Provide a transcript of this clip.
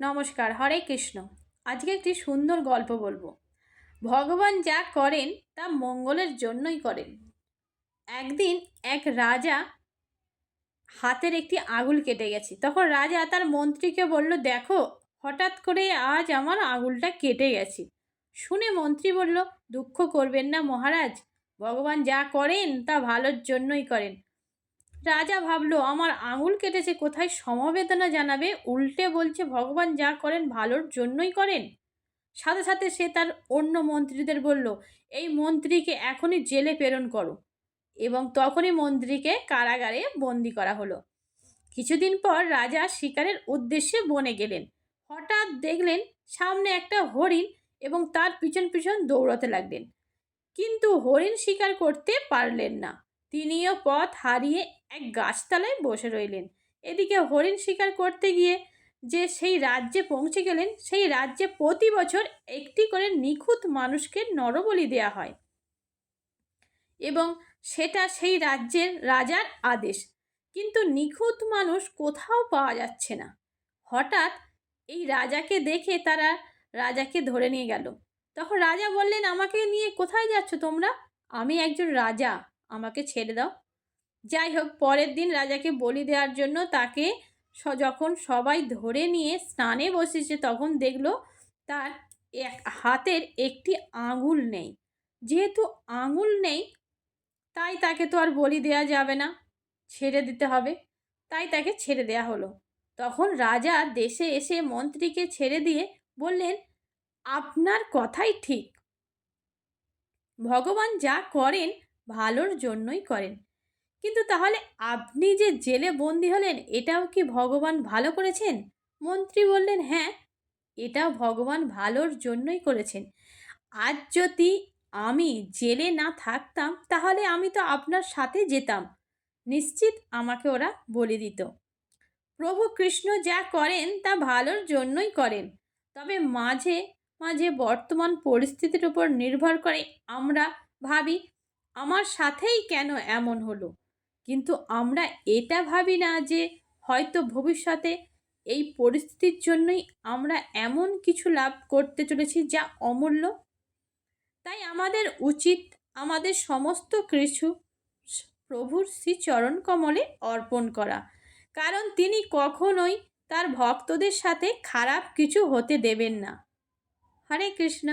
নমস্কার, হরে কৃষ্ণ। আজকে একটি সুন্দর গল্প বলব। ভগবান যা করেন, তা মঙ্গলের জন্যই করেন। একদিন এক রাজা হাতের একটি আগুল কেটে গেছে। তখন রাজা তার মন্ত্রীকে বলল, দেখো, হঠাৎ করে আজ আমার আগুলটা কেটে গেছে। শুনে মন্ত্রী বলল, দুঃখ করবেন না মহারাজ। ভগবান যা করেন, তা ভালোর জন্যই করেন। রাজা ভাবলো, আমার আঙুল কেটেছে কোথায়? সমবেদনা জানাবে। উল্টে বলছে, ভগবান যা করেন ভালোর জন্যই করেন। সাথে সাথে সে তার অন্য মন্ত্রীদের বলল, এই মন্ত্রীকে এখনই জেলে প্রেরণ করো। এবং তখনই মন্ত্রীকে কারাগারে বন্দি করা হলো। কিছুদিন পর রাজা শিকারের উদ্দেশ্যে বনে গেলেন। হঠাৎ দেখলেন, সামনে একটা হরিণ এবং তার পিছন পিছন দৌড়াতে লাগলেন। কিন্তু হরিণ শিকার করতে পারলেন না। তিনিও পথ হারিয়ে এক গাছতলায় বসে রইলেন। এদিকে হরিণ শিকার করতে গিয়ে যে সেই রাজ্যে পৌঁছে গেলেন, সেই রাজ্যে প্রতি বছর একটি করে নিখুঁত মানুষকে নরবলি দেয়া হয় এবং সেটা সেই রাজ্যের রাজার আদেশ। কিন্তু নিখুঁত মানুষ কোথাও পাওয়া যাচ্ছে না। হঠাৎ এই রাজাকে দেখে তারা রাজাকে ধরে নিয়ে গেল। তখন রাজা বললেন, আমাকে নিয়ে কোথায় যাচ্ছ তোমরা? আমি একজন রাজা। আমাকে ছেড়ে দাও। যাই হোক, পরের দিন রাজাকে বলি দেওয়ার জন্য তাকে যখন সবাই ধরে নিয়ে স্নানে বসেছে তখন দেখল তার এক হাতের একটি আঙুল নেই। যেহেতু আঙুল নেই, তাই তাকে তো আর বলি দেওয়া যাবে না, ছেড়ে দিতে হবে। তাই তাকে ছেড়ে দেয়া হলো। তখন রাজা দেশে এসে মন্ত্রীকে ছেড়ে দিয়ে বললেন, আপনার কথাই ঠিক। ভগবান যা করেন ভালোর জন্যই করেন। কিন্তু তাহলে আপনি যে জেলে বন্দি হলেন, এটাও কি ভগবান ভালো করেছেন? মন্ত্রী বললেন হ্যাঁ এটাও ভগবান ভালোর জন্যই করেছেন। আজ যদি আমি জেলে না থাকতাম, তাহলে আমি তো আপনার সাথে যেতাম। নিশ্চিত আমাকে ওরা বলে দিত। প্রভু কৃষ্ণ যা করেন, তা ভালোর জন্যই করেন। তবে মাঝে মাঝে বর্তমান পরিস্থিতির উপর নির্ভর করে আমরা ভাবি আমার সাথেই কেন এমন হলো? কিন্তু আমরা এটা ভাবি না যে হয়তো ভবিষ্যতে এই পরিস্থিতির জন্যই আমরা এমন কিছু লাভ করতে চলেছি যা অমূল্য। তাই আমাদের উচিত আমাদের সমস্ত কিছু প্রভুর শ্রীচরণ কমলে অর্পণ করা। কারণ তিনি কখনোই তার ভক্তদের সাথে খারাপ কিছু হতে দেবেন না। হরে কৃষ্ণ।